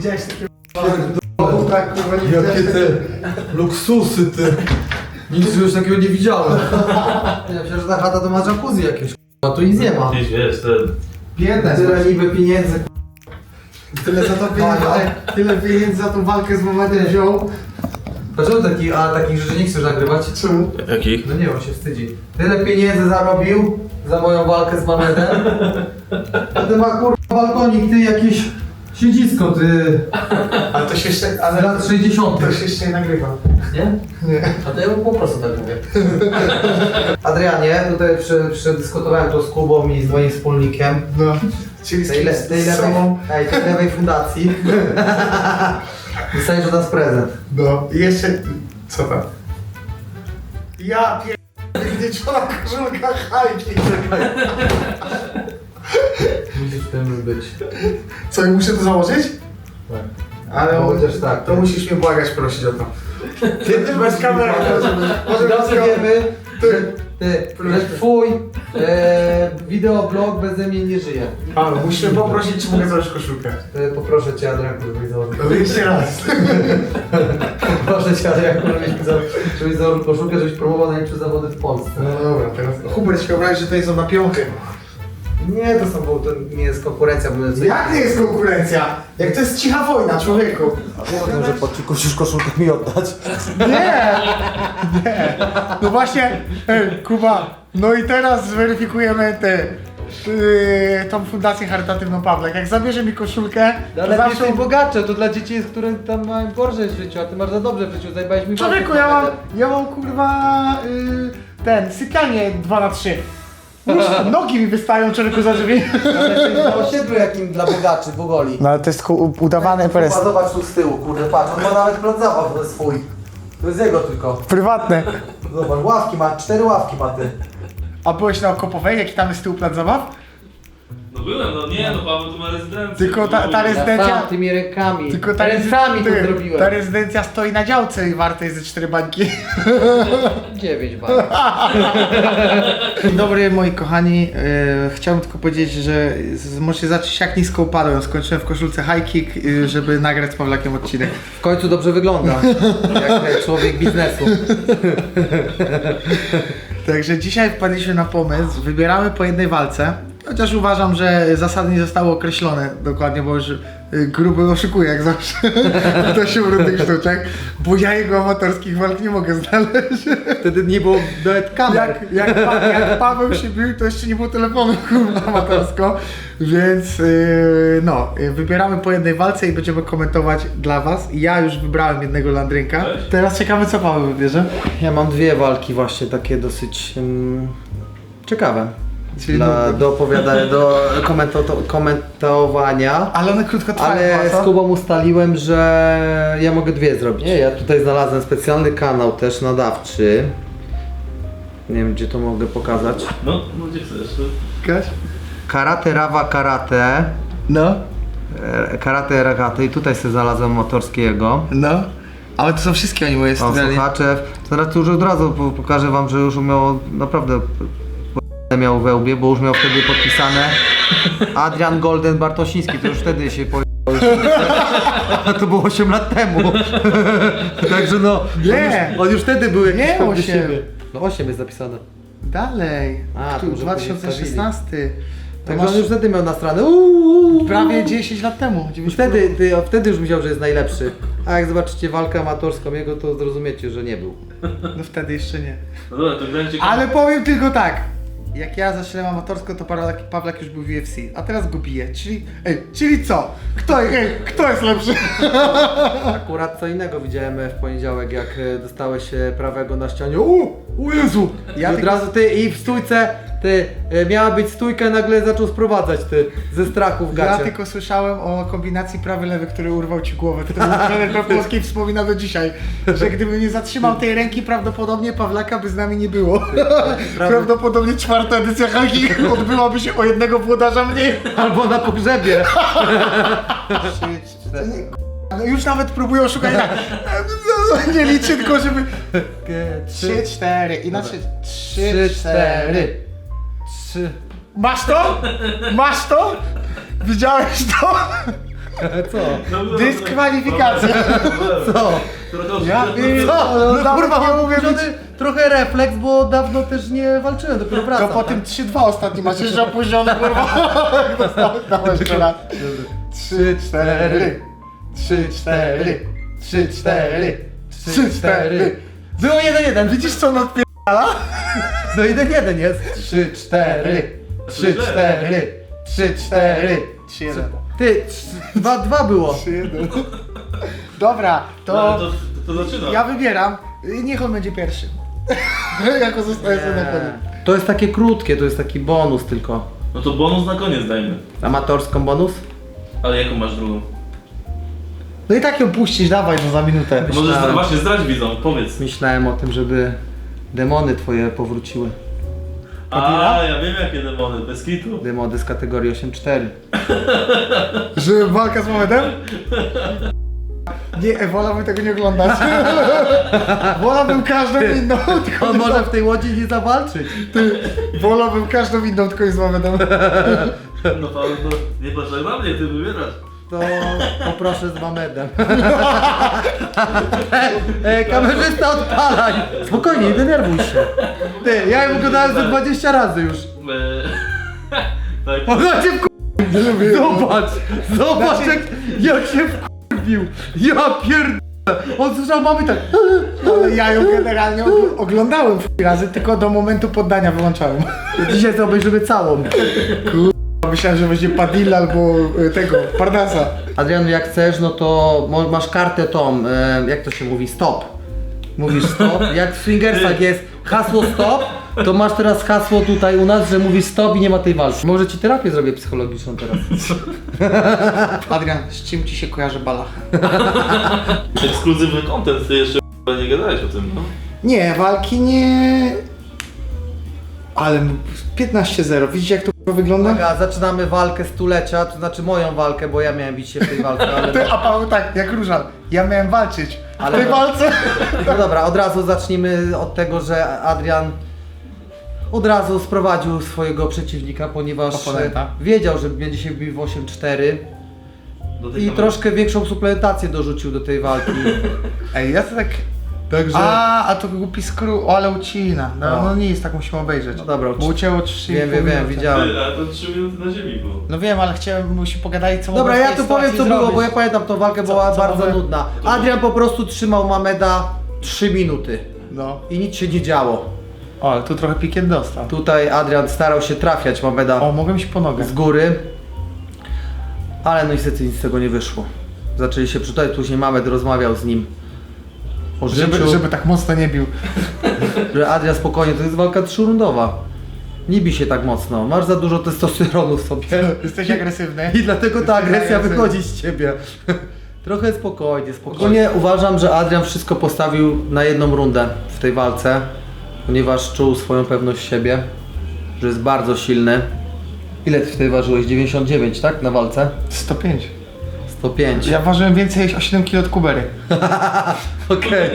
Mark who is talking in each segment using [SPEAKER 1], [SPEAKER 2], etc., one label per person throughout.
[SPEAKER 1] Widziałeś takie tak kurwa nie
[SPEAKER 2] Jakie
[SPEAKER 1] widziałeś
[SPEAKER 2] te luksusy ty. Nigdy już takiego nie widziałem.
[SPEAKER 3] Ja myślę, że ta chata to ma jacuzzi jakieś, a tu nic nie ma.
[SPEAKER 4] Gdzieś wiesz, ten...
[SPEAKER 1] Biedne.
[SPEAKER 3] Tyle niby pieniędzy,
[SPEAKER 1] Tyle za to pieniędzy, tyle pieniędzy za tą walkę z momentem wziął.
[SPEAKER 3] Dlaczego taki, a takich rzeczy nie chcesz nagrywać?
[SPEAKER 1] Czemu?
[SPEAKER 4] Jakich?
[SPEAKER 3] No nie, on się wstydzi. Tyle pieniędzy zarobił za moją walkę z Mamedem. A ty ma kurwa balkonik, ty jakieś siedzisko, ty
[SPEAKER 1] Ale to się jeszcze,
[SPEAKER 3] z
[SPEAKER 1] ale
[SPEAKER 3] lat 60.
[SPEAKER 1] to się jeszcze nie nagrywa.
[SPEAKER 3] Nie?
[SPEAKER 1] Nie.
[SPEAKER 3] A to ja po prostu tak mówię. Adrianie, tutaj przy, przedyskutowałem to z Kubą i z moim wspólnikiem.
[SPEAKER 1] No. Czyli z,
[SPEAKER 3] Tej, le, tej,
[SPEAKER 1] z
[SPEAKER 3] lewej,
[SPEAKER 1] sobą.
[SPEAKER 3] ej, tej lewej fundacji. Dostajesz od nas prezent.
[SPEAKER 1] No. I jeszcze... Co tam? Ja pier... Wiedziona koszulka hajki.
[SPEAKER 3] Musisz w tym być.
[SPEAKER 1] Co, i muszę to założyć?
[SPEAKER 3] Tak.
[SPEAKER 1] Ale
[SPEAKER 3] No, chociaż tak.
[SPEAKER 1] To musisz mnie błagać, prosić o to. Ty też bez kamery. Może bez
[SPEAKER 3] Dobrze
[SPEAKER 1] kamery.
[SPEAKER 3] wiemy,
[SPEAKER 1] Ty.
[SPEAKER 3] ty, że twój e, wideoblog beze mnie nie żyje.
[SPEAKER 1] A, musimy poprosić, czy mogę założyć koszulkę.
[SPEAKER 3] E, poproszę cię, Adrian, żebyś założył.
[SPEAKER 1] No jeszcze raz.
[SPEAKER 3] Proszę cię, Adrian, żebyś założył, żebyś założył koszulkę, żebyś promował najlepsze zawody w Polsce.
[SPEAKER 1] No dobra, teraz Hubert się obrazi, że to są na piąchy.
[SPEAKER 3] Nie, to są, bo to nie jest konkurencja, bo co
[SPEAKER 1] Jak nie jest konkurencja? Jak to jest cicha wojna, człowieku?
[SPEAKER 3] Wiem, że musisz koszulkę mi oddać.
[SPEAKER 1] Nie! Nie! No właśnie, Kuba, no i teraz zweryfikujemy te, y, tą fundację charytatywną Pawlek. Jak zabierze mi koszulkę, to
[SPEAKER 3] Ale
[SPEAKER 1] zawsze...
[SPEAKER 3] jesteś bogacze, to dla dzieci, które tam mają gorzej w życiu, a ty masz za dobrze w życiu, zajebałeś mi
[SPEAKER 1] Człowieku, ja mam, ja mam kurwa y, ten, sypianie 2 na 3 Nogi mi wystają człowieku za drzwi.
[SPEAKER 3] Na osiedlu jakim dla bogaczy, w Ugoli.
[SPEAKER 1] No ale to jest udawany
[SPEAKER 3] Kurwa, Zobacz tu z tyłu, kurde, patrz, on ma nawet plac zabaw to jest swój. To jest jego tylko.
[SPEAKER 1] Prywatne.
[SPEAKER 3] Zobacz, ławki ma, cztery ławki ma ty.
[SPEAKER 1] A byłeś na Okopowej, jaki tam jest tył plac zabaw?
[SPEAKER 4] No byłem, no nie, no Paweł tu ma rezydencję.
[SPEAKER 1] Tylko ta- ta rez-
[SPEAKER 3] Ja
[SPEAKER 1] Rezydencja-
[SPEAKER 3] sam tymi rękami.
[SPEAKER 1] Tylko ta,
[SPEAKER 3] Ręcami to
[SPEAKER 1] ty,
[SPEAKER 3] zrobiłem.
[SPEAKER 1] ta rezydencja stoi na działce i warta jest ze cztery bańki.
[SPEAKER 3] Dziewięć bajek.
[SPEAKER 1] Dzień dobry moi kochani, e, chciałbym tylko powiedzieć, że z- możecie zacząć jak nisko upadłem. Skończyłem w koszulce high kick, e, żeby nagrać z Pawlakiem odcinek.
[SPEAKER 3] W końcu dobrze wygląda. Jak człowiek biznesu.
[SPEAKER 1] Także dzisiaj wpadliśmy na pomysł, wybieramy po jednej walce. Chociaż uważam, że zasady nie zostały określone dokładnie, bo już e, gruby oszukuje jak zawsze do siódmych sztuczek, bo ja jego amatorskich walk nie mogę znaleźć.
[SPEAKER 3] Wtedy nie było nawet kamer.
[SPEAKER 1] Jak, jak, pa, jak Paweł się bił, to jeszcze nie było telefonu kurwa amatorsko, więc yy, no, yy, wybieramy po jednej walce i będziemy komentować dla was. Ja już wybrałem jednego landrynka. Teraz ciekawe co Paweł wybierze.
[SPEAKER 3] Ja mam dwie walki właśnie takie dosyć mm, ciekawe.
[SPEAKER 1] Czyli
[SPEAKER 3] Dla,
[SPEAKER 1] nudne.
[SPEAKER 3] do opowiadania, do komento- komentowania.
[SPEAKER 1] Ale one krótko trwają.
[SPEAKER 3] Ale z? Kubą ustaliłem, że ja mogę dwie zrobić. Nie, ja tutaj znalazłem specjalny kanał też nadawczy. Nie wiem gdzie to mogę pokazać.
[SPEAKER 4] No, no gdzie chcesz. no.
[SPEAKER 1] Kaś?
[SPEAKER 3] Karate Rawa Karate.
[SPEAKER 1] No,
[SPEAKER 3] e, Karate Ragate i tutaj sobie znalazłem motorskiego.
[SPEAKER 1] no. Ale to są wszystkie oni moje
[SPEAKER 3] O,
[SPEAKER 1] studialnie.
[SPEAKER 3] słuchacze. Teraz już od razu po- pokażę wam, że już miał naprawdę miał we łbie, bo już miał wtedy podpisane Adrian Golden Bartosiński, to już wtedy się po... A to było 8 lat temu. Także no,
[SPEAKER 1] Nie.
[SPEAKER 3] On, już, on już wtedy był jakiś
[SPEAKER 1] Nie, osiem.
[SPEAKER 3] siebie. No 8 jest napisane.
[SPEAKER 1] Dalej.
[SPEAKER 3] A, to
[SPEAKER 1] tu
[SPEAKER 3] może
[SPEAKER 1] 2016. To
[SPEAKER 3] Także
[SPEAKER 1] masz
[SPEAKER 3] on już wtedy miał na stronę. Uuu,
[SPEAKER 1] prawie 10 lat temu.
[SPEAKER 3] Już
[SPEAKER 1] 9
[SPEAKER 3] wtedy, ty, wtedy już myślał, że jest najlepszy. A jak zobaczycie walkę amatorską jego, to zrozumiecie, że nie był.
[SPEAKER 1] No wtedy jeszcze nie.
[SPEAKER 4] No dobra, to będzie
[SPEAKER 1] Ale powiem tylko tak. Jak ja zaczynałem amatorsko, to Pawlak, Pawlak już był w UFC, a teraz go bije. Czyli, ej, czyli co? Kto, ej, kto jest lepszy?
[SPEAKER 3] Akurat co innego widziałem w poniedziałek, jak e, dostałeś e, prawego na ścianie. O, o Jezu!
[SPEAKER 1] Ja
[SPEAKER 3] I od
[SPEAKER 1] tylko-
[SPEAKER 3] razu ty i w stójce, ty, e, miała być stójka, nagle zaczął sprowadzać ty, ze strachu w
[SPEAKER 1] Ja
[SPEAKER 3] gacie.
[SPEAKER 1] tylko słyszałem o kombinacji prawy-lewy, który urwał ci głowę. To trener Pawłowski wspomina do dzisiaj, że gdyby nie zatrzymał tej ręki, prawdopodobnie Pawlaka by z nami nie było. Prawdopodobnie czwarta edycja Halki odbyłaby się o jednego włodarza mniej.
[SPEAKER 3] Albo na pogrzebie.
[SPEAKER 1] No już nawet próbują szukać tak. Nie liczy tylko, żeby... Trzy, cztery, inaczej. Trzy, cztery.
[SPEAKER 3] Trzy.
[SPEAKER 1] Masz to? Masz to? Widziałeś to?
[SPEAKER 3] Co?
[SPEAKER 4] No, no,
[SPEAKER 1] Dyskwalifikacja.
[SPEAKER 3] Co?
[SPEAKER 1] Ja.
[SPEAKER 3] Co? No,
[SPEAKER 1] No
[SPEAKER 3] kurwa,
[SPEAKER 1] nie
[SPEAKER 3] mam
[SPEAKER 1] mówię
[SPEAKER 3] opóźniony trochę refleks, bo dawno też nie walczyłem, dopiero
[SPEAKER 1] To
[SPEAKER 3] wracam.
[SPEAKER 1] po tym 3-2 ostatni masz jeszcze opóźniony, kurwa. Dostałeś jeszcze raz. 3, 4, 3, 4, 3, 4, 3, 4.
[SPEAKER 3] Było 1-1.
[SPEAKER 1] Widzisz co on odpierdala?
[SPEAKER 3] No 1-1 jest.
[SPEAKER 1] 3, 4, 3, 4, 3, 4, 3, 1.
[SPEAKER 3] Ty, 2-2 było.
[SPEAKER 1] 3, 1. Dobra,
[SPEAKER 4] No, ale
[SPEAKER 1] to
[SPEAKER 4] to, to, to zaczyna.
[SPEAKER 1] ja wybieram. Niech on będzie pierwszy. jako zostaje sobie na koniec.
[SPEAKER 3] To jest takie krótkie, to jest taki bonus tylko.
[SPEAKER 4] No to bonus na koniec dajmy.
[SPEAKER 3] Amatorską bonus?
[SPEAKER 4] Ale jaką masz drugą?
[SPEAKER 1] No i tak ją puścisz, dawaj no za minutę.
[SPEAKER 4] Możesz
[SPEAKER 3] Myślałem.
[SPEAKER 4] właśnie zdradź widzom, powiedz.
[SPEAKER 3] Myślałem o tym, żeby demony twoje powróciły.
[SPEAKER 4] A, ja wiem jakie demony, bez kitu.
[SPEAKER 3] Demony z kategorii 8-4.
[SPEAKER 1] Że walka z Mohamedem? Nie, wolałbym tego nie oglądać. wolałbym każdą inną, tylko
[SPEAKER 3] On może w tej łodzi nie zawalczyć.
[SPEAKER 1] wolałbym każdą inną, tylko nie z Mohamedem.
[SPEAKER 4] No Paweł, to nie patrz na mnie, ty wybierasz.
[SPEAKER 3] To poproszę z Mamedem. e, kamerzysta odpalaj! Spokojnie, nie denerwuj się. Ty, ja mu gadałem ze 20 razy już.
[SPEAKER 4] Tak.
[SPEAKER 3] On się wkurwił. Zobacz, zobacz
[SPEAKER 1] Znaczy-
[SPEAKER 3] jak, jak się wkurwił. Ja pierdolę. On słyszał mamy tak.
[SPEAKER 1] Ale ja ją generalnie ogl- oglądałem w razy, tylko do momentu poddania wyłączałem.
[SPEAKER 3] Dzisiaj to obejrzymy całą.
[SPEAKER 1] Myślałem, że będzie Padilla albo y, tego, Pardasa.
[SPEAKER 3] Adrian, jak chcesz, no to mo- masz kartę tą, e, jak to się mówi, stop. Mówisz stop. Jak w swingersach jest hasło stop, to masz teraz hasło tutaj u nas, że mówisz stop i nie ma tej walki. Może ci terapię zrobię psychologiczną teraz.
[SPEAKER 1] Adrian, z czym ci się kojarzy balach?
[SPEAKER 4] Ekskluzywny content, ty jeszcze nie gadałeś o tym, no.
[SPEAKER 1] Nie, walki nie... Ale 15-0, widzicie jak to k***a wygląda?
[SPEAKER 3] Uwaga, zaczynamy walkę stulecia, to znaczy moją walkę, bo ja miałem bić się w tej walce, ale...
[SPEAKER 1] Ty, a Paweł tak, jak Różan, ja miałem walczyć. W
[SPEAKER 3] Ale-
[SPEAKER 1] tej walce...
[SPEAKER 3] No dobra, od razu zacznijmy od tego, że Adrian od razu sprowadził swojego przeciwnika, ponieważ
[SPEAKER 1] Oponenta.
[SPEAKER 3] e, wiedział, że będzie się bił w 8-4
[SPEAKER 4] Do tej
[SPEAKER 3] i
[SPEAKER 4] kamery.
[SPEAKER 3] troszkę większą suplementację dorzucił do tej walki.
[SPEAKER 1] Ej, ja to tak...
[SPEAKER 3] Także...
[SPEAKER 1] A, a to głupi skrót, o, ale ucina. No,
[SPEAKER 3] No.
[SPEAKER 1] no nic, tak musimy obejrzeć.
[SPEAKER 3] No dobra,
[SPEAKER 1] Bo ucięło 3
[SPEAKER 3] Wiem, wiem, wiem, widziałem.
[SPEAKER 4] Ty, ale to 3 minuty na ziemi było.
[SPEAKER 1] No wiem, ale chciałem, musi pogadać co
[SPEAKER 3] Dobra,
[SPEAKER 1] w
[SPEAKER 3] ja
[SPEAKER 1] tej
[SPEAKER 3] tu powiem co
[SPEAKER 1] sytuacji
[SPEAKER 3] było, bo ja
[SPEAKER 1] zrobić.
[SPEAKER 3] pamiętam tą walkę,
[SPEAKER 1] Co-
[SPEAKER 3] była
[SPEAKER 1] co
[SPEAKER 3] bardzo nudna. Adrian po prostu trzymał Mameda 3 minuty
[SPEAKER 1] No.
[SPEAKER 3] i nic się nie działo.
[SPEAKER 1] O, ale tu trochę pikiet dostał.
[SPEAKER 3] Tutaj Adrian starał się trafiać Mameda
[SPEAKER 1] O, mogłem iść po nogę.
[SPEAKER 3] z góry, ale no niestety nic z tego nie wyszło. Zaczęli się przytulać, później Mamed rozmawiał z nim o życiu,
[SPEAKER 1] Żeby, żeby tak mocno nie bił.
[SPEAKER 3] że Adrian spokojnie, to jest walka trzyrundowa. Nie bij się tak mocno, masz za dużo testosteronu w sobie.
[SPEAKER 1] Jesteś agresywny.
[SPEAKER 3] I dlatego ta
[SPEAKER 1] Jesteś
[SPEAKER 3] agresja
[SPEAKER 1] agresywny.
[SPEAKER 3] wychodzi z ciebie. Trochę spokojnie, spokojnie. Uważam, że Adrian wszystko postawił na jedną rundę w tej walce, ponieważ czuł swoją pewność siebie, że jest bardzo silny. Ile ty wtedy ważyłeś? 99, tak? Na walce?
[SPEAKER 1] 105.
[SPEAKER 3] 105.
[SPEAKER 1] Ja ważyłem więcej o 7 kg od Kubery.
[SPEAKER 3] Okej.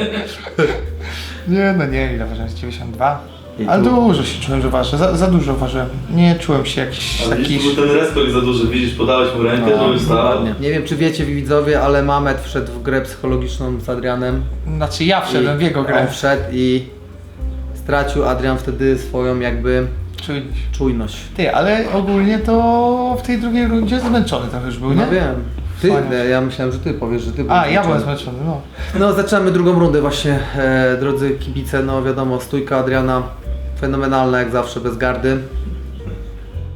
[SPEAKER 1] Nie, no nie, ile ważyłem? 92.
[SPEAKER 3] I
[SPEAKER 1] Ale
[SPEAKER 3] tu-
[SPEAKER 1] dużo się czułem, że ważę. Za, za dużo ważyłem. Nie czułem się jakiś
[SPEAKER 4] Ale
[SPEAKER 1] taki...
[SPEAKER 4] był ten respekt za duży, widzisz, podałeś mu rękę,
[SPEAKER 3] No,
[SPEAKER 4] żeby stał.
[SPEAKER 3] dokładnie. Nie wiem czy wiecie widzowie, ale Mamet wszedł w grę psychologiczną z Adrianem.
[SPEAKER 1] Znaczy ja wszedłem w jego grę.
[SPEAKER 3] On wszedł i stracił Adrian wtedy swoją jakby
[SPEAKER 1] Czujność.
[SPEAKER 3] czujność.
[SPEAKER 1] Ty, ale ogólnie to w tej drugiej rundzie zmęczony trochę już był, nie?
[SPEAKER 3] No wiem. Ty,
[SPEAKER 1] Fajnie.
[SPEAKER 3] ja myślałem, że ty powiesz, że ty
[SPEAKER 1] A,
[SPEAKER 3] byłeś
[SPEAKER 1] ja byłem
[SPEAKER 3] zmęczony.
[SPEAKER 1] zmęczony, no.
[SPEAKER 3] No zaczynamy drugą rundę właśnie, e, drodzy kibice, no wiadomo, stójka Adriana fenomenalna jak zawsze, bez gardy.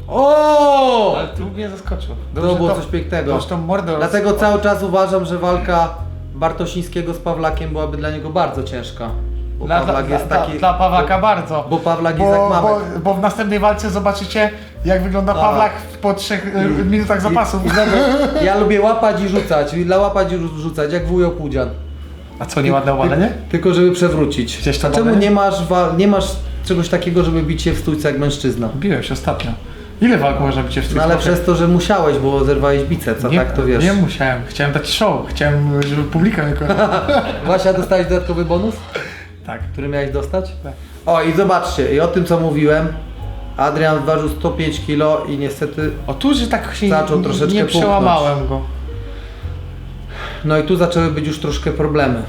[SPEAKER 3] O!
[SPEAKER 1] Ale tu mnie zaskoczył.
[SPEAKER 3] To było coś pięknego.
[SPEAKER 1] Już tą mordę
[SPEAKER 3] Dlatego cały czas uważam, że walka Bartosińskiego z Pawlakiem byłaby dla niego bardzo ciężka. Bo
[SPEAKER 1] Dla,
[SPEAKER 3] Pawlak
[SPEAKER 1] dla,
[SPEAKER 3] jest
[SPEAKER 1] dla,
[SPEAKER 3] taki...
[SPEAKER 1] dla Pawlaka bardzo.
[SPEAKER 3] Bo Pawlak jest jak
[SPEAKER 1] Bo,
[SPEAKER 3] mamy.
[SPEAKER 1] bo, bo w następnej walce zobaczycie, jak wygląda
[SPEAKER 3] Tak.
[SPEAKER 1] Pawlak po trzech y, minutach zapasów.
[SPEAKER 3] Ja lubię łapać i rzucać, dla łapać i rzu- rzucać, jak wujo Pudzian.
[SPEAKER 1] A co, nieładne obalenie?
[SPEAKER 3] Tylko żeby przewrócić.
[SPEAKER 1] Gdzieś to
[SPEAKER 3] A czemu nie masz, wa- nie masz czegoś takiego, żeby bić się w stójce jak mężczyzna?
[SPEAKER 1] Biłem się ostatnio. Ile walk można bić w
[SPEAKER 3] No ale przez to, że musiałeś, bo zerwałeś biceps, a tak to wiesz.
[SPEAKER 1] Nie musiałem, chciałem dać show, chciałem, żeby publika mnie kochała.
[SPEAKER 3] Wasia, dostałeś dodatkowy bonus,
[SPEAKER 1] Tak.
[SPEAKER 3] który miałeś dostać?
[SPEAKER 1] Tak.
[SPEAKER 3] O i zobaczcie, i o tym co mówiłem, Adrian ważył 105 kg i niestety
[SPEAKER 1] O tu, że tak się
[SPEAKER 3] Zaczął
[SPEAKER 1] nie,
[SPEAKER 3] troszeczkę
[SPEAKER 1] nie
[SPEAKER 3] puchnąć.
[SPEAKER 1] przełamałem go.
[SPEAKER 3] No i tu zaczęły być już troszkę problemy.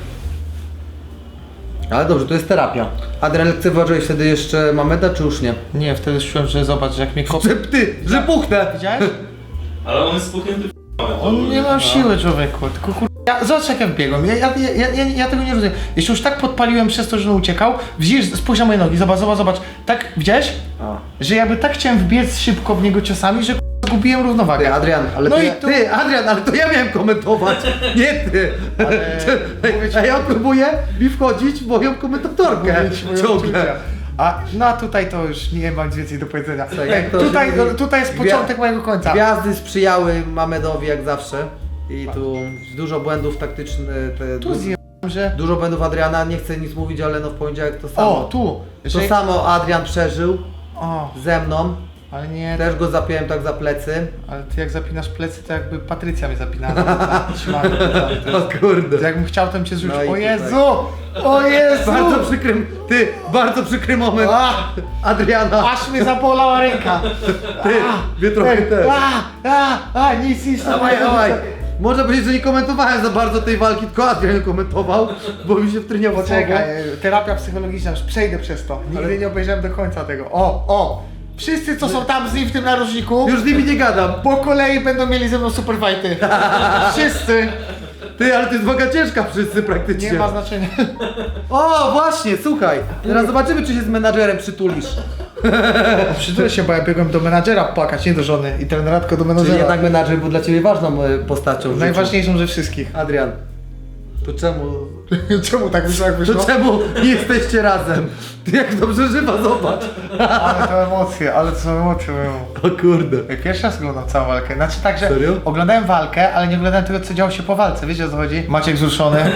[SPEAKER 3] Ale dobrze, to jest terapia. Adrian, lekceważyłeś wtedy jeszcze Mameda, czy już nie?
[SPEAKER 1] Nie, wtedy czułem, że zobacz, jak mnie kopie.
[SPEAKER 3] Że ty, że puchnę!
[SPEAKER 1] Widziałeś?
[SPEAKER 4] Ale on jest spuchnięty w
[SPEAKER 1] On nie ma siły człowieku, tylko kur... Ja, zobacz jak ja ja, ja, ja, ja, ja tego nie rozumiem. Jeśli już tak podpaliłem przez to, że on uciekał, widzisz, spójrz na moje nogi, zobacz, zobacz, zobacz. Tak, widziałeś?
[SPEAKER 3] A.
[SPEAKER 1] Że jakby tak chciałem wbiec szybko w niego ciosami, że kur- zgubiłem równowagę.
[SPEAKER 3] Ty, Adrian, ale
[SPEAKER 1] No
[SPEAKER 3] to
[SPEAKER 1] i tu-
[SPEAKER 3] ty, Adrian, ale to ja miałem komentować, nie ty.
[SPEAKER 1] mówię ci-
[SPEAKER 3] A ja próbuję mi wchodzić w moją komentatorkę
[SPEAKER 1] Mówię ci moje
[SPEAKER 3] ciągle.
[SPEAKER 1] A no a tutaj to już nie mam nic więcej do powiedzenia.
[SPEAKER 3] Słuchaj,
[SPEAKER 1] Ej,
[SPEAKER 3] jak to się
[SPEAKER 1] tutaj,
[SPEAKER 3] mówi?
[SPEAKER 1] tutaj jest początek mojego końca.
[SPEAKER 3] Gwiazdy sprzyjały Mamedowi jak zawsze i tu dużo błędów taktycznych, te,
[SPEAKER 1] Tu
[SPEAKER 3] du-
[SPEAKER 1] zjebałem, że...
[SPEAKER 3] dużo błędów Adriana, nie chcę nic mówić, ale no w poniedziałek to samo.
[SPEAKER 1] O, tu!
[SPEAKER 3] To samo Adrian przeżył
[SPEAKER 1] O,
[SPEAKER 3] ze mną,
[SPEAKER 1] ale nie,
[SPEAKER 3] też go zapiąłem tak za plecy.
[SPEAKER 1] ale ty jak zapinasz plecy, to jakby Patrycja mnie zapinała. Trzymałem plecami, to jest-
[SPEAKER 3] kurde.
[SPEAKER 1] To Jakbym chciał, to bym cię zrzucił.
[SPEAKER 3] No i
[SPEAKER 1] o
[SPEAKER 3] tutaj.
[SPEAKER 1] Jezu! O Jezu!
[SPEAKER 3] Bardzo przykry, ty, bardzo przykry moment
[SPEAKER 1] A,
[SPEAKER 3] Adriana.
[SPEAKER 1] aż mnie zabolała ręka.
[SPEAKER 3] Ty, mnie trochę też.
[SPEAKER 1] A, a, a, nic, nic.
[SPEAKER 3] Dawaj, dawaj. Można powiedzieć, że nie komentowałem za bardzo tej walki, tylko Adrian komentował, bo mi się wtryniało
[SPEAKER 1] Poczekaj, terapia psychologiczna, już przejdę przez to. Nigdy nie obejrzałem do końca tego. O, o! Wszyscy, co są tam z nim w tym narożniku,
[SPEAKER 3] Już z nimi nie gadam.
[SPEAKER 1] po kolei będą mieli ze mną super fighty. Wszyscy!
[SPEAKER 3] Ty, ale to jest waga ciężka wszyscy praktycznie.
[SPEAKER 1] Nie ma znaczenia.
[SPEAKER 3] O, właśnie, słuchaj. Teraz zobaczymy, czy się z menadżerem przytulisz.
[SPEAKER 1] Przytulę się, bo ja biegłem do menadżera płakać, nie do żony. I trenera tylko do
[SPEAKER 3] Czyli
[SPEAKER 1] menadżera.
[SPEAKER 3] jednak menadżer był dla ciebie ważną e, postacią w życiu.
[SPEAKER 1] Najważniejszą ze wszystkich.
[SPEAKER 3] Adrian, to czemu...
[SPEAKER 1] Czemu tak wyszło, jak
[SPEAKER 3] To
[SPEAKER 1] wyszło?
[SPEAKER 3] czemu nie jesteście razem? Ty jak dobrze żywa, zobacz.
[SPEAKER 1] Ale to emocje, ale to są emocje. moją.
[SPEAKER 3] O kurde.
[SPEAKER 1] Ja Pierwszy raz oglądam całą walkę. Znaczy tak, że
[SPEAKER 3] Serio?
[SPEAKER 1] oglądałem walkę, ale nie oglądałem tego, co działo się po walce. Wiecie o co chodzi? Maciek wzruszony.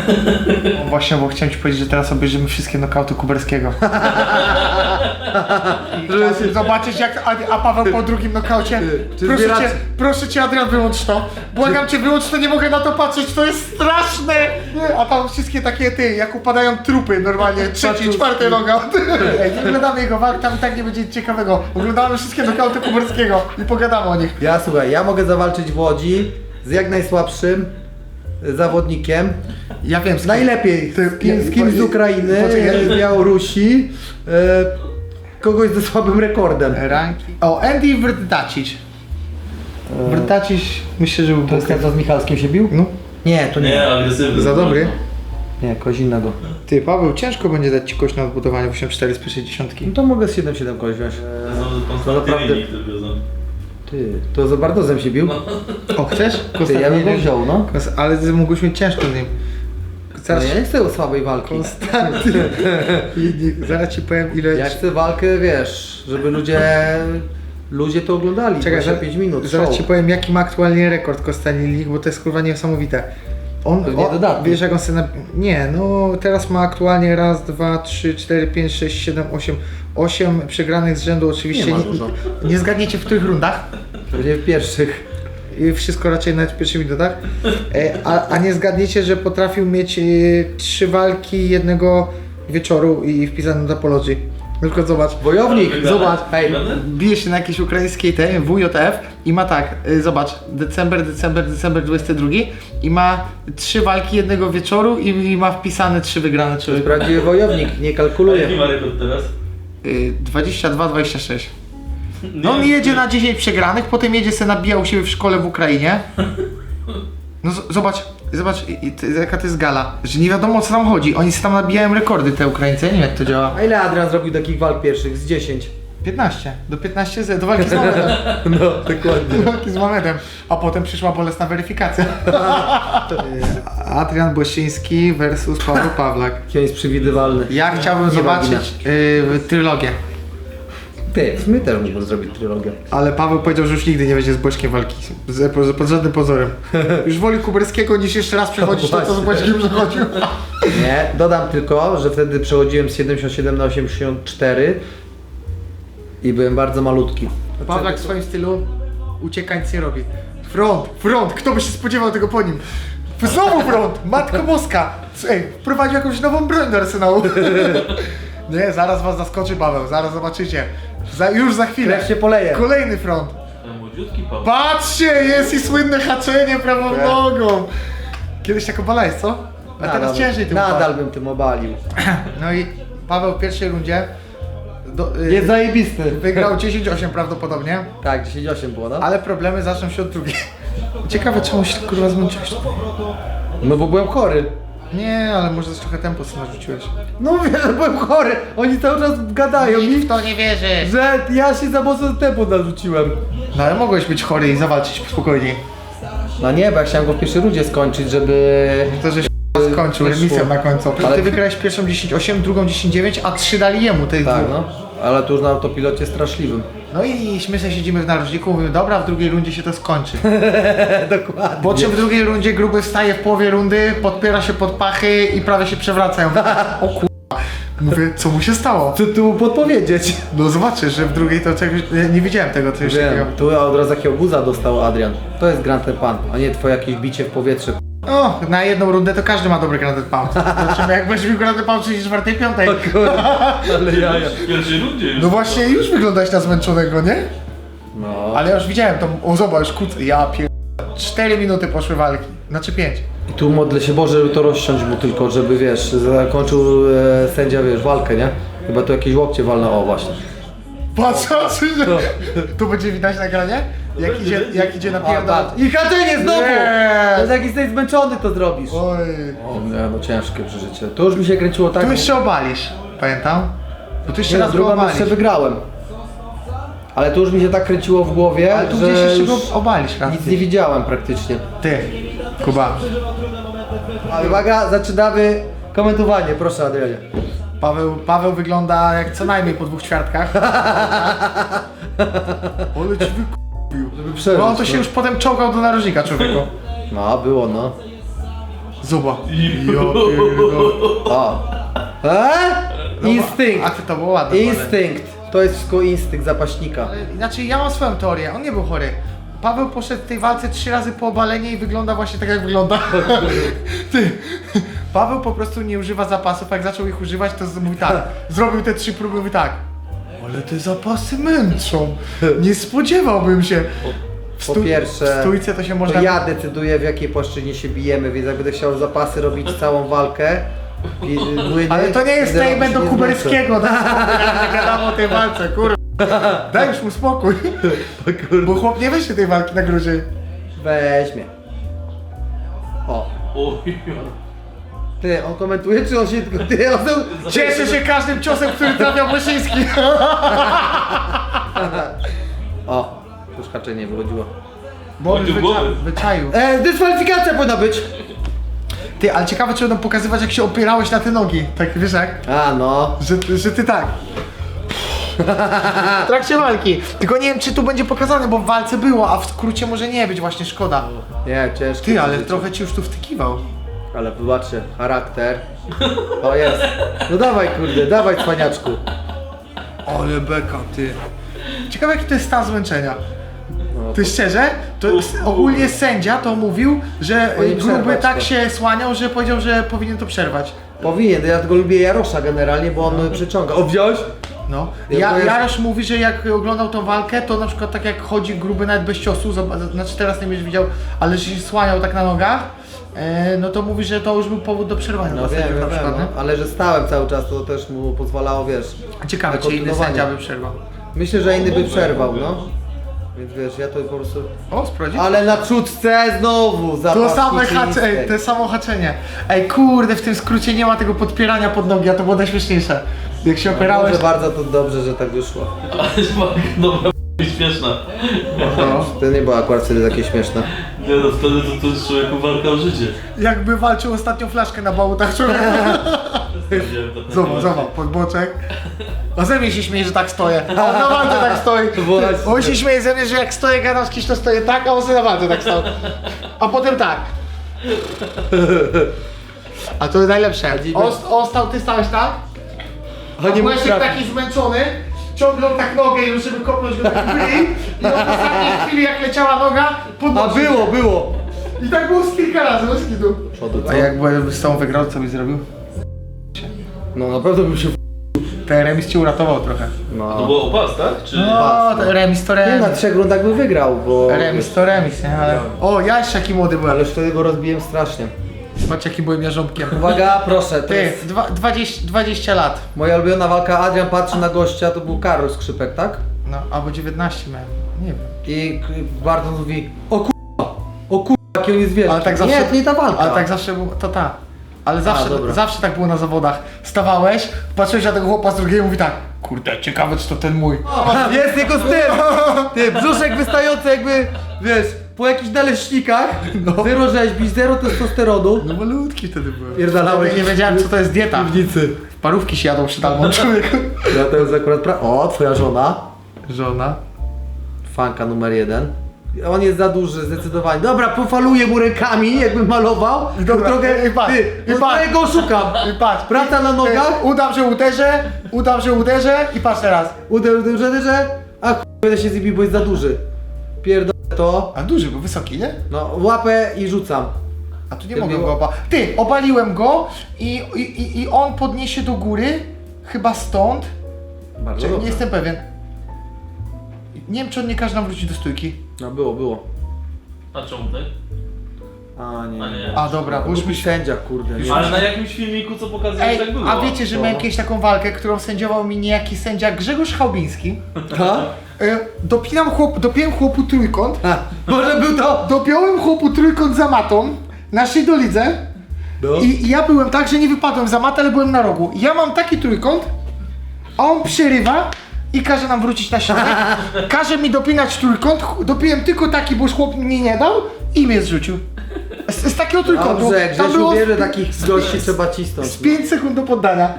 [SPEAKER 1] O, Właśnie, bo chciałem ci powiedzieć, że teraz obejrzymy wszystkie nokauty Kuberskiego. I chciałbym zobaczyć, jak, a, a Paweł po drugim nokaucie.
[SPEAKER 3] czy
[SPEAKER 1] Proszę
[SPEAKER 3] zbieracie-
[SPEAKER 1] cię, proszę cię, Adrian, wyłącz to. Błagam cię, wyłącz to, nie mogę na to patrzeć, to jest straszne. Nie, a tam wszystkie takie ty, jak upadają trupy normalnie, trzeci, czwarty nokaut. Ej, nie oglądamy jego walk, tam i tak nie będzie nic ciekawego. Oglądamy wszystkie nokauty Kuberskiego i pogadamy o nich.
[SPEAKER 3] Ja słuchaj, ja mogę zawalczyć w Łodzi z jak najsłabszym e, zawodnikiem.
[SPEAKER 1] Ja wiem, z kim-
[SPEAKER 3] Najlepiej
[SPEAKER 1] Ty-
[SPEAKER 3] z, kim, z kimś z Ukrainy,
[SPEAKER 1] Poczekaj.
[SPEAKER 3] z Białorusi, e, kogoś ze słabym rekordem.
[SPEAKER 1] Ranki. O, Andy Wrtacic. Wrtacic myślę, że był
[SPEAKER 3] To jest ten, co z Michalskim się bił?
[SPEAKER 1] No.
[SPEAKER 3] Nie, to nie.
[SPEAKER 4] Nie, agresywny.
[SPEAKER 1] Za dobry.
[SPEAKER 3] Nie, kogoś innego.
[SPEAKER 1] Ty, Paweł, ciężko będzie dać ci kość na odbudowanie 84 z pierwszej dziesiątki.
[SPEAKER 3] No to mogę z 7-7 kogoś wziąć.
[SPEAKER 4] To
[SPEAKER 3] naprawdę-. Ty, to za Bardozem się bił?
[SPEAKER 1] O, chcesz?
[SPEAKER 3] Ty, ja bym go wziął, no.
[SPEAKER 1] Ale ty mógłbyś mieć ciężko z nim.
[SPEAKER 3] no.
[SPEAKER 1] Zaraz,
[SPEAKER 3] Ja nie chcę słabej walki.
[SPEAKER 1] I nie- Zaraz ci powiem ile...
[SPEAKER 3] Ja chcę walkę, wiesz, żeby ludzie, ludzie to oglądali.
[SPEAKER 1] Czekaj, za-
[SPEAKER 3] 5 minut,
[SPEAKER 1] Zaraz
[SPEAKER 3] show.
[SPEAKER 1] ci powiem jaki ma aktualnie rekord Kostanielik, bo to jest kurwa niesamowite. On,
[SPEAKER 3] Pewnie
[SPEAKER 1] o,
[SPEAKER 3] dodatni.
[SPEAKER 1] wiesz jak on sobie na... Nie, no teraz ma aktualnie raz, dwa, trzy, cztery, pięć, sześć, siedem, osiem. Osiem przegranych z rzędu oczywiście.
[SPEAKER 3] Nie ma dużo.
[SPEAKER 1] nie zgadniecie w których rundach.
[SPEAKER 3] Pewnie w pierwszych.
[SPEAKER 1] I wszystko raczej nawet w pierwszych minutach. E, a, a nie zgadniecie, że potrafił mieć e, trzy walki jednego wieczoru i wpisane do Apologii. Na przykład zobacz.
[SPEAKER 3] Wojownik,
[SPEAKER 4] Wygrane?
[SPEAKER 1] Zobacz, hej,
[SPEAKER 4] Wygrane?
[SPEAKER 1] bije się na jakiejś ukraińskiej tej, WJF i ma tak, y, zobacz, december, december, december 22 i ma trzy walki jednego wieczoru i, i ma wpisane trzy wygrane,
[SPEAKER 3] To jest
[SPEAKER 1] czy
[SPEAKER 3] prawdziwy wojownik, nie
[SPEAKER 4] A
[SPEAKER 3] kalkuluje.
[SPEAKER 4] jaki ma rekord teraz?
[SPEAKER 1] y, 22-26. No on jedzie na 10 przegranych, potem jedzie se nabijał u siebie w szkole w Ukrainie. No z- zobacz, zobacz i, i, jaka to jest gala, że nie wiadomo o co tam chodzi, oni se tam nabijają rekordy te Ukraińcy, ja nie wiem jak to działa.
[SPEAKER 3] A ile Adrian zrobił takich walk pierwszych? Z 10.
[SPEAKER 1] 15, do 15 z, do walki z Mamedem.
[SPEAKER 3] No, dokładnie.
[SPEAKER 1] Do walki z Mamedem, a potem przyszła bolesna weryfikacja. Adrian Błaszczyński versus Paweł Pawlak.
[SPEAKER 3] Jest przewidywalny.
[SPEAKER 1] Ja chciałbym
[SPEAKER 3] Nie ma
[SPEAKER 1] zobaczyć yy, trylogię,
[SPEAKER 3] Ty, my też mógłbym zrobić trylogię.
[SPEAKER 1] ale Paweł powiedział, że już nigdy nie będzie z Błaszkiem walki, z, pod, pod żadnym pozorem. Już woli Kuberskiego niż jeszcze raz przechodzić to, co z Błaszkiem przechodził.
[SPEAKER 3] Nie, dodam tylko, że wtedy przechodziłem z 77 na 84 i byłem bardzo malutki.
[SPEAKER 1] Pawlak w swoim stylu uciekańc nie robi. Front, front, kto by się spodziewał tego po nim? Znowu front, matko boska. Ej, wprowadził jakąś nową broń do arsenału. Nie, zaraz was zaskoczy Paweł, zaraz zobaczycie. Za, już za chwilę.
[SPEAKER 3] Krew się poleje.
[SPEAKER 1] Kolejny front.
[SPEAKER 4] Ten młodziutki Paweł.
[SPEAKER 1] Patrzcie, jest i słynne haczenie prawą
[SPEAKER 3] Tak.
[SPEAKER 1] nogą. Kiedyś tak obalałeś, co? A teraz ciężej tym
[SPEAKER 3] Nadal bym tym obalił.
[SPEAKER 1] No i Paweł w pierwszej rundzie do, y,
[SPEAKER 3] Jest zajebisty.
[SPEAKER 1] wygrał 10-8 prawdopodobnie,
[SPEAKER 3] Tak, 10-8 było, no.
[SPEAKER 1] ale problemy zaczną się od drugiej. Ciekawe czemu się kurwa zmęczyłeś.
[SPEAKER 3] No bo byłem chory.
[SPEAKER 1] Nie, ale może trochę tempo sobie narzuciłeś.
[SPEAKER 3] No wiesz, że byłem chory. Oni cały czas gadają mi,
[SPEAKER 1] to nie wierzy.
[SPEAKER 3] że ja się za mocno tempo narzuciłem.
[SPEAKER 1] No ale mogłeś być chory i zawalczyć spokojniej.
[SPEAKER 3] No nie, bo ja chciałem go w pierwszej rundzie skończyć, żeby...
[SPEAKER 1] To żeś skończył
[SPEAKER 3] Wyszło.
[SPEAKER 1] remisją na końcu.
[SPEAKER 3] Ale-
[SPEAKER 1] Ty wygrałeś pierwszą 10-8, drugą 10-9, a 3 dali jemu tej
[SPEAKER 3] Tak,
[SPEAKER 1] dwóch.
[SPEAKER 3] no. Ale tu już na autopilocie straszliwym.
[SPEAKER 1] No i my sobie siedzimy w narożniku, mówimy, dobra, w drugiej rundzie się to skończy.
[SPEAKER 3] Dokładnie.
[SPEAKER 1] Po czym w drugiej rundzie gruby wstaje w połowie rundy, podpiera się pod pachy i prawie się przewracają. O kurwa. Mówię, co mu się stało?
[SPEAKER 3] Co tu podpowiedzieć?
[SPEAKER 1] No zobaczysz, że w drugiej to czegoś, nie, nie widziałem tego, co jeszcze takiego.
[SPEAKER 3] Wiem, tu od razu jakiego guza dostał Adrian. To jest Grand Pan, a nie twoje jakieś bicie w powietrze.
[SPEAKER 1] O, na jedną rundę to każdy ma dobry Granted Pound. Zobaczymy, jak będziesz miał Granted Pound 34, 5.
[SPEAKER 3] Ale jaja.
[SPEAKER 4] W pierwszej rundzie już.
[SPEAKER 1] No właśnie, już wyglądałeś na zmęczonego, nie?
[SPEAKER 3] No.
[SPEAKER 1] Ale ja już widziałem tą, o zobacz, już kut, ja pier... 4 minuty poszły walki, znaczy 5.
[SPEAKER 3] I tu modlę się Boże, żeby to rozciąć mu tylko, żeby wiesz, zakończył e, sędzia, wiesz, walkę, nie? Chyba tu jakieś łokcie walne, o właśnie.
[SPEAKER 1] Patrz, że... Tu będzie widać nagranie? Jak idzie, jak idzie na pierdol...
[SPEAKER 3] I haczenie znowu!
[SPEAKER 1] Nie.
[SPEAKER 3] To jest jak jesteś zmęczony, to zrobisz.
[SPEAKER 1] Oj...
[SPEAKER 3] O nie, no ciężkie przeżycie. To już mi się kręciło tak.
[SPEAKER 1] Tu jeszcze obalisz, pamiętam? Bo tu jeszcze
[SPEAKER 3] Nie,
[SPEAKER 1] raz go
[SPEAKER 3] drugą
[SPEAKER 1] obalisz.
[SPEAKER 3] jeszcze wygrałem. Ale to już mi się tak kręciło w głowie,
[SPEAKER 1] Ale tu
[SPEAKER 3] że
[SPEAKER 1] gdzieś jeszcze
[SPEAKER 3] już
[SPEAKER 1] go obalisz raz.
[SPEAKER 3] nic nie widziałem praktycznie.
[SPEAKER 1] Ty, Kuba.
[SPEAKER 3] Uwaga, zaczynamy komentowanie, proszę Adrianie.
[SPEAKER 1] Paweł, Paweł wygląda jak co najmniej po dwóch ćwiartkach. Ale ci wykupił.
[SPEAKER 3] Żeby przeżyć.
[SPEAKER 1] Bo on to się
[SPEAKER 3] no.
[SPEAKER 1] już potem czołgał do narożnika, człowieku.
[SPEAKER 3] No, było no.
[SPEAKER 1] Zobacz. Ja pierdolę.
[SPEAKER 3] O. Eee?
[SPEAKER 1] A
[SPEAKER 3] Instynkt.
[SPEAKER 1] ty to było ładne.
[SPEAKER 3] Instynkt. To jest wszystko instynkt zapaśnika.
[SPEAKER 1] Ale, Znaczy ja mam swoją teorię, on nie był chory. Paweł poszedł w tej walce trzy razy po obalenie i wygląda właśnie tak jak wygląda. Ty, Paweł po prostu nie używa zapasów, jak zaczął ich używać to mówi tak, zrobił te trzy próby, mówi tak. Ale te zapasy męczą. Nie spodziewałbym się. W
[SPEAKER 3] Po
[SPEAKER 1] stu-
[SPEAKER 3] pierwsze,
[SPEAKER 1] w stójce to się
[SPEAKER 3] To
[SPEAKER 1] można...
[SPEAKER 3] ja decyduję w jakiej płaszczyźnie się bijemy, więc jak będę chciał zapasy robić całą walkę. i- mówię,
[SPEAKER 1] Ale to nie jest
[SPEAKER 3] będę
[SPEAKER 1] statement do. Kuberskiego, no, nie gadamy o tej walce, kurwa. Daj już mu spokój. Bo chłop nie weźmie tej walki na gruzie.
[SPEAKER 3] Weźmie. O.
[SPEAKER 4] Oj,
[SPEAKER 3] Ty, on komentuje, czy on się tylko... Ty, on są...
[SPEAKER 1] Cieszę się każdym ciosem, który trafiał Myszyński.
[SPEAKER 3] O, już haczenie wychodziło.
[SPEAKER 1] Bo on
[SPEAKER 4] głowy.
[SPEAKER 1] wyczaił.
[SPEAKER 3] E, dyskwalifikacja powinna być!
[SPEAKER 1] Ty, ale ciekawe czy będą pokazywać jak się opierałeś na te nogi. Tak wiesz jak?
[SPEAKER 3] A, no.
[SPEAKER 1] Że, że ty tak. W trakcie walki. Tylko nie wiem czy tu będzie pokazane, bo w walce było, a w skrócie może nie być, właśnie szkoda.
[SPEAKER 3] Nie, ciężko.
[SPEAKER 1] Ty, ale trochę ci już tu wtykiwał.
[SPEAKER 3] Ale wybaczcie, charakter. O, jest. No dawaj, kurde, dawaj, cwaniaczku.
[SPEAKER 1] Ale beka, ty. Ciekawe jaki to jest stan zmęczenia. Ty szczerze, to s- ogólnie sędzia to mówił, że
[SPEAKER 3] Powinien
[SPEAKER 1] gruby
[SPEAKER 3] przerwać
[SPEAKER 1] tak
[SPEAKER 3] to.
[SPEAKER 1] się słaniał, że powiedział, że powinien to przerwać.
[SPEAKER 3] Powinien, ja tego lubię Jarosza generalnie, bo on przyciąga. O, wziąłeś?
[SPEAKER 1] No.
[SPEAKER 3] Ja
[SPEAKER 1] Ja,
[SPEAKER 3] to jest-
[SPEAKER 1] Jarosz mówi, że jak oglądał tą walkę, to na przykład tak jak chodzi gruby nawet bez ciosu, zob- znaczy teraz nie będziesz widział, ale że się słaniał tak na nogach, e, no to mówi, że to już był powód do przerwania.
[SPEAKER 3] No wiem, wiem,
[SPEAKER 1] na przykład,
[SPEAKER 3] no, ale że stałem cały czas, to też mu pozwalało, wiesz.
[SPEAKER 1] Ciekawe,
[SPEAKER 3] na
[SPEAKER 1] czy inny
[SPEAKER 3] kontynuowanie.
[SPEAKER 1] sędzia by przerwał.
[SPEAKER 3] Myślę, że inny by przerwał, no. Więc wiesz, ja to po prostu...
[SPEAKER 1] O, sprawdzić?
[SPEAKER 3] Ale na czutce znowu
[SPEAKER 1] To
[SPEAKER 3] zapas
[SPEAKER 1] same hacze, ej, to samo haczenie. Ej, kurde, w tym skrócie nie ma tego podpierania pod nogi, a to było najśmieszniejsze. Jak się opierałeś...
[SPEAKER 3] Może bardzo to dobrze, że tak wyszło.
[SPEAKER 4] ale walka dobra śmieszna.
[SPEAKER 1] No.
[SPEAKER 3] To nie było akurat wtedy takie śmieszne.
[SPEAKER 4] Nie no, wtedy to, to jest człowieku walka o życie.
[SPEAKER 1] Jakby walczył ostatnią flaszkę na bałutach człowieka. Zobacz, zobacz, pod boczek. A ze mnie się śmieje, że tak stoję. A on na walce tak stoi.
[SPEAKER 3] Właśnie.
[SPEAKER 1] On się śmieje ze mnie, że jak stoję kimś, to stoję tak, a on sobie na walce tak stał. A potem tak. A to jest najlepsze. On, on stał, ty stałeś tak?
[SPEAKER 3] A nie mógł
[SPEAKER 1] Byłeś
[SPEAKER 3] trafić.
[SPEAKER 1] taki zmęczony, ciągnął tak nogę już, żeby kopnąć go tak w ryj. I od ostatniej chwili, jak leciała noga,
[SPEAKER 3] A
[SPEAKER 1] podnosił.
[SPEAKER 3] było, było!
[SPEAKER 1] I tak było z kilka razy, bez kitu.
[SPEAKER 3] Przodu, co?
[SPEAKER 1] A jakby z tą wygrał, co byś zrobił?
[SPEAKER 3] No na pewno bym się...
[SPEAKER 1] Ten remis cię uratował trochę.
[SPEAKER 4] To
[SPEAKER 3] No.
[SPEAKER 4] było opas, tak? Czy...
[SPEAKER 1] No, to remis to
[SPEAKER 3] Nie, na
[SPEAKER 1] remis.
[SPEAKER 3] trzech rundach by wygrał, bo...
[SPEAKER 1] Remis to remis, nie? Ale... O, ja jeszcze jaki młody byłem.
[SPEAKER 3] Ale wtedy go rozbiłem strasznie.
[SPEAKER 1] Patrz jaki byłem jarząbkiem.
[SPEAKER 3] Uwaga, proszę, to
[SPEAKER 1] Ty,
[SPEAKER 3] jest
[SPEAKER 1] dwa, 20, 20 lat.
[SPEAKER 3] moja ulubiona walka. Adrian patrzy na gościa, to był Karol Skrzypek, tak?
[SPEAKER 1] No, albo 19 miałem. Nie wiem.
[SPEAKER 3] I k- bardzo mówi, o kurwa, o kurwa, jaki on jest wielki.
[SPEAKER 1] Ale tak zawsze.
[SPEAKER 3] Nie, to nie ta walka.
[SPEAKER 1] Ale tak zawsze było. To ta. Ale zawsze,
[SPEAKER 3] dobra.
[SPEAKER 1] zawsze tak było na zawodach. Stawałeś, patrzyłeś na tego chłopa z drugiego i mówi tak. Kurde, ciekawe czy to ten mój.
[SPEAKER 3] Jest jego styl! Ty, brzuszek wystający jakby, wiesz, po jakichś naleśnikach, zero rzeźbi, zero testosteronu.
[SPEAKER 1] No malutki wtedy byłem.
[SPEAKER 3] Pierdalałeś.
[SPEAKER 1] Nie wiedziałem co to jest dieta.
[SPEAKER 3] Piwnicy.
[SPEAKER 1] Parówki się jadą przed albo człowieku.
[SPEAKER 3] Ja to jest akurat pra... O, twoja żona.
[SPEAKER 1] Żona.
[SPEAKER 3] Fanka numer jeden. On jest za duży, zdecydowanie. Dobra, pofaluję mu rękami, jakbym malował.
[SPEAKER 1] Dobra,
[SPEAKER 3] trochę,
[SPEAKER 1] i patrz,
[SPEAKER 3] ty,
[SPEAKER 1] i
[SPEAKER 3] no
[SPEAKER 1] patrz.
[SPEAKER 3] go oszukam.
[SPEAKER 1] I patrz.
[SPEAKER 3] Praca na nogach.
[SPEAKER 1] Ty, Udam, że uderzę, udam, że uderzę i patrz teraz.
[SPEAKER 3] Uderz, uderz, że a ch... będę się z nim bił, bo jest za duży. Pierdolę to.
[SPEAKER 1] A duży, bo wysoki, nie?
[SPEAKER 3] No, łapę i rzucam.
[SPEAKER 1] A tu nie mogę go opa... Ty, obaliłem go i, i, i, i on podniesie do góry, chyba stąd.
[SPEAKER 3] Bardzo
[SPEAKER 1] Czekaj, nie jestem pewien. Nie wiem, czy on nie każe nam wrócić do stójki.
[SPEAKER 3] No, było, było.
[SPEAKER 4] A czemu tak?
[SPEAKER 3] A nie.
[SPEAKER 4] A nie.
[SPEAKER 1] A dobra, bo już
[SPEAKER 3] sędzia, kurde. Nie.
[SPEAKER 4] Ale na jakimś filmiku co pokazuje,
[SPEAKER 1] Ej,
[SPEAKER 4] tak było.
[SPEAKER 1] a wiecie, że miałem kiedyś taką walkę, którą sędziował mi niejaki sędzia Grzegorz Chałbiński.
[SPEAKER 3] Ha?
[SPEAKER 1] E, dopinam chłop, dopiąłem chłopu trójkąt,
[SPEAKER 3] Ha, Może był to...
[SPEAKER 1] dopiąłem chłopu trójkąt za matą, naszej dolidze
[SPEAKER 3] No.
[SPEAKER 1] i, i ja byłem tak, że nie wypadłem za matę, ale byłem na rogu. Ja mam taki trójkąt, a on przerywa i każe nam wrócić na środek. Każe mi dopinać trójkąt, ch- dopiłem tylko taki, bo już chłop mi nie dał i mnie zrzucił. Z, z takiego trójkątu.
[SPEAKER 3] Dobrze,
[SPEAKER 1] Tam
[SPEAKER 3] Grzesiu
[SPEAKER 1] było
[SPEAKER 3] wie, że
[SPEAKER 1] z-
[SPEAKER 3] takich gości trzeba cisnąć.
[SPEAKER 1] z 5 sekund do poddania.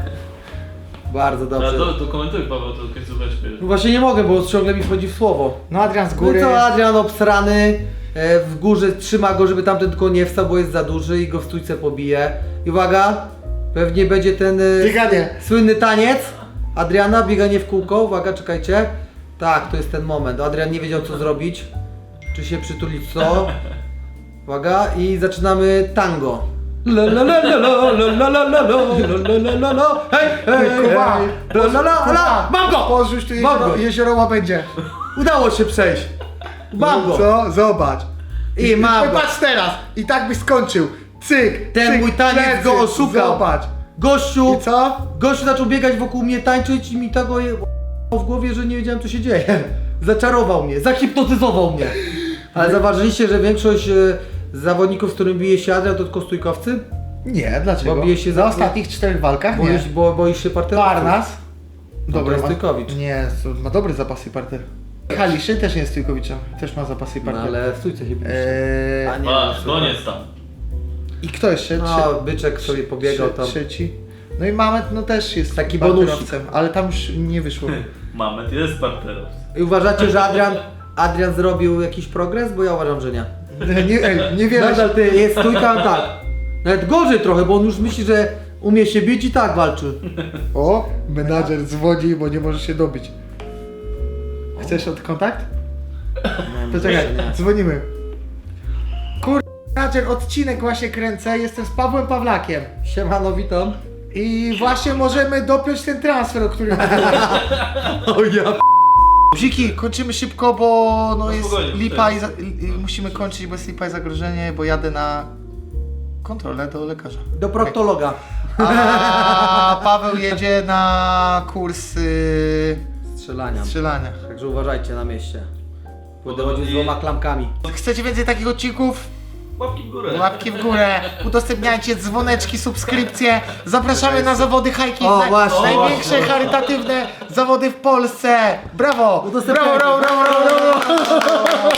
[SPEAKER 3] Bardzo dobrze.
[SPEAKER 4] to, to komentuj Paweł, to końcóweczkę.
[SPEAKER 3] No Właśnie nie mogę, bo ciągle mi wchodzi w słowo.
[SPEAKER 1] No Adrian z
[SPEAKER 3] No
[SPEAKER 1] góry.
[SPEAKER 3] i co, Adrian obsrany e, w górze trzyma go, żeby tamten tylko nie wstał, bo jest za duży i go w stójce pobije. I uwaga, pewnie będzie ten e,
[SPEAKER 1] Bieganie.
[SPEAKER 3] słynny taniec Adriana, bieganie w kółko. Uwaga, czekajcie. Tak, to jest ten moment. Adrian nie wiedział co zrobić. Czy się przytulić co? Uwaga i zaczynamy tango. La la la la la la la la la la la la la la Hej, hej,
[SPEAKER 1] Ty, Kuba,
[SPEAKER 3] hej, la la la la Mam go!
[SPEAKER 1] Pozdrów tu
[SPEAKER 3] Mam
[SPEAKER 1] jezioro,
[SPEAKER 3] go.
[SPEAKER 1] jezioro łabędzie.
[SPEAKER 3] Udało się przejść. Mam go.
[SPEAKER 1] Co? Zobacz.
[SPEAKER 3] I mam go.
[SPEAKER 1] Patrz teraz. I tak byś skończył. Cyk.
[SPEAKER 3] Ten
[SPEAKER 1] cyk,
[SPEAKER 3] mój taniec
[SPEAKER 1] plecy.
[SPEAKER 3] go oszukał.
[SPEAKER 1] Zobacz.
[SPEAKER 3] Gościu,
[SPEAKER 1] I co?
[SPEAKER 3] gościu zaczął biegać wokół mnie, tańczyć i mi tak o- w głowie, że nie wiedziałem co się dzieje. Zaczarował mnie, zahipnotyzował mnie. Ale zauważyliście, że większość e, zawodników, z którymi bije się Adrian, to tylko stójkowcy?
[SPEAKER 1] Nie, dlaczego?
[SPEAKER 3] Bo bije się
[SPEAKER 1] za
[SPEAKER 3] za-
[SPEAKER 1] ostatnich czterech walkach? Nie.
[SPEAKER 3] Boisz, bo, boisz się parterowców?
[SPEAKER 1] Parnas.
[SPEAKER 3] No to
[SPEAKER 1] Dobry
[SPEAKER 3] jest
[SPEAKER 1] ma-
[SPEAKER 3] Stójkowicz.
[SPEAKER 1] Nie, to ma dobry zapas i parter. Haliszy też nie jest Stójkowiczem. Też ma zapasy i
[SPEAKER 3] No
[SPEAKER 1] parter.
[SPEAKER 3] ale stójce się biliście.
[SPEAKER 1] Eee,
[SPEAKER 3] A nie, no,
[SPEAKER 4] koniec tam.
[SPEAKER 1] I kto jeszcze?
[SPEAKER 3] No, byczek sobie pobiegał tam.
[SPEAKER 1] Trzeci. No i Mamet no też jest
[SPEAKER 3] Taki
[SPEAKER 1] parterowcem, ale tam już nie wyszło.
[SPEAKER 4] Mamet jest partnerem.
[SPEAKER 3] I uważacie, że Adrian, Adrian zrobił jakiś progres? Bo ja uważam, że nie.
[SPEAKER 1] nie, ej, niewiele.
[SPEAKER 3] Nadal ty jest stójka tak. Nawet gorzej trochę, bo on już myśli, że umie się bić i tak walczy.
[SPEAKER 1] O, menadżer dzwoni, bo nie może się dobić. Chcesz od kontakt? To czekaj, dzwonimy. Kur... menadżer, odcinek właśnie kręcę, jestem z Pawłem Pawlakiem.
[SPEAKER 3] Siemano, witam.
[SPEAKER 1] I właśnie możemy dopiąć ten transfer, o którym
[SPEAKER 3] O ja
[SPEAKER 1] Bziki, kończymy szybko, bo no
[SPEAKER 4] No
[SPEAKER 1] jest
[SPEAKER 4] spokojnie,
[SPEAKER 1] lipa i, za, i musimy kończyć, bo jest lipa i zagrożenie, bo jadę na kontrolę do lekarza.
[SPEAKER 3] Do proktologa.
[SPEAKER 1] A Paweł jedzie na kurs y,
[SPEAKER 3] Strzelania.
[SPEAKER 1] strzelania.
[SPEAKER 3] Także uważajcie na mieście. Pójdę
[SPEAKER 4] Podobnie-
[SPEAKER 3] chodzić z dwoma klamkami.
[SPEAKER 1] Chcecie więcej takich odcinków?
[SPEAKER 4] Łapki w górę.
[SPEAKER 1] Łapki w górę, udostępniajcie dzwoneczki, subskrypcje. Zapraszamy na zawody hajki.
[SPEAKER 3] O, właśnie.
[SPEAKER 1] największe charytatywne zawody w Polsce. Brawo!
[SPEAKER 3] Udostępniajcie.
[SPEAKER 1] Brawo, brawo, brawo, brawo, brawo.